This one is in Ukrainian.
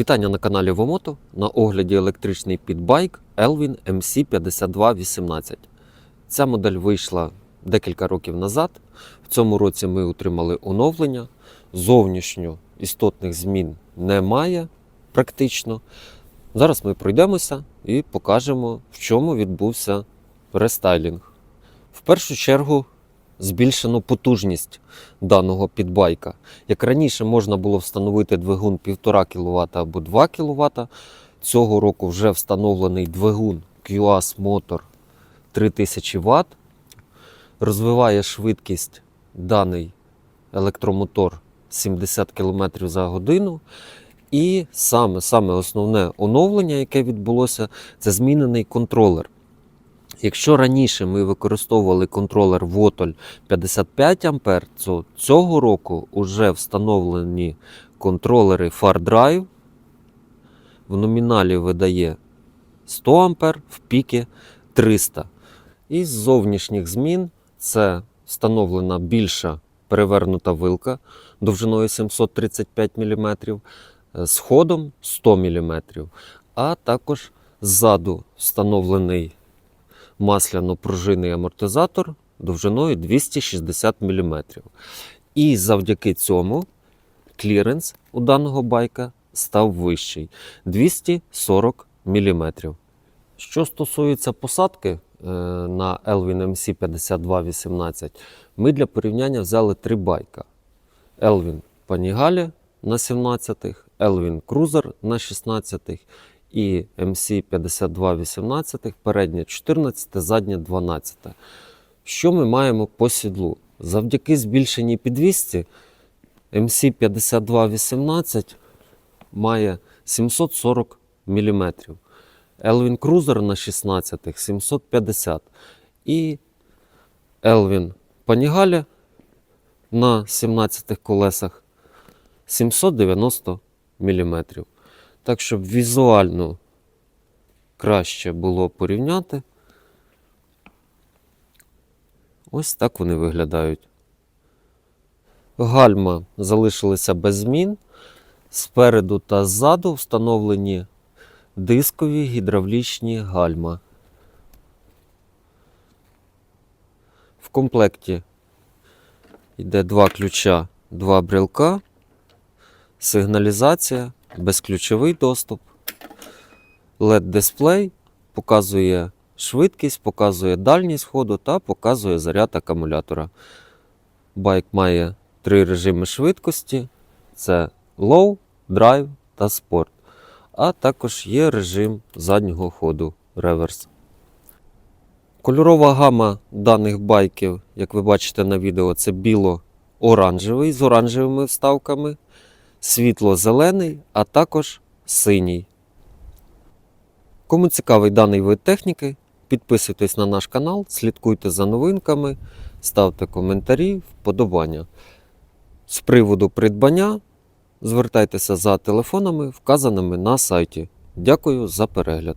Вітання на каналі Вомото. На огляді електричний підбайк Elvin MC5218. Ця модель вийшла декілька років назад. В цьому році ми отримали оновлення. Зовнішньо істотних змін немає практично. Зараз ми пройдемося і покажемо, в чому відбувся рестайлінг. В першу чергу збільшено потужність даного підбайка. Як раніше можна було встановити двигун 1,5 кВт або 2 кВт, цього року вже встановлений двигун QAS Motor 3000 Вт. Розвиває швидкість даний електромотор 70 км за годину. І саме, саме основне оновлення, яке відбулося, це змінений контролер. Якщо раніше ми використовували контролер Вотоль 55 А, то цього року вже встановлені контролери FarDrive. В номіналі видає 100 А, в піки 300. Із зовнішніх змін це встановлена більша перевернута вилка довжиною 735 мм, з ходом 100 мм, а також ззаду встановлений масляно-пружинний амортизатор довжиною 260 мм. І завдяки цьому кліренс у даного байка став вищий 240 мм. Що стосується посадки е, на Elvin MC 5218, ми для порівняння взяли три байка: Elvin Panigale на 17-х, Elvin Cruiser на 16-х і MC 5218, переднє 14, заднє 12. Що ми маємо по сідлу? Завдяки збільшеній підвісці MC 5218 має 740 мм. Elvin Cruiser на 16 750 і Elvin Panigale на 17 колесах 790 мм. Так, щоб візуально краще було порівняти. Ось так вони виглядають. Гальма залишилися без змін. Спереду та ззаду встановлені дискові гідравлічні гальма. В комплекті йде два ключа, два брелка, сигналізація, безключовий доступ, LED-дисплей показує швидкість, показує дальність ходу та показує заряд акумулятора. Байк має три режими швидкості: це Low, Drive та Sport. А також є режим заднього ходу реверс. Кольорова гама даних байків, як ви бачите на відео, це біло-оранжевий з оранжевими вставками, світло-зелений, а також синій. Кому цікавий даний вид техніки, підписуйтесь на наш канал, слідкуйте за новинками, ставте коментарі, вподобання. З приводу придбання звертайтеся за телефонами, вказаними на сайті. Дякую за перегляд.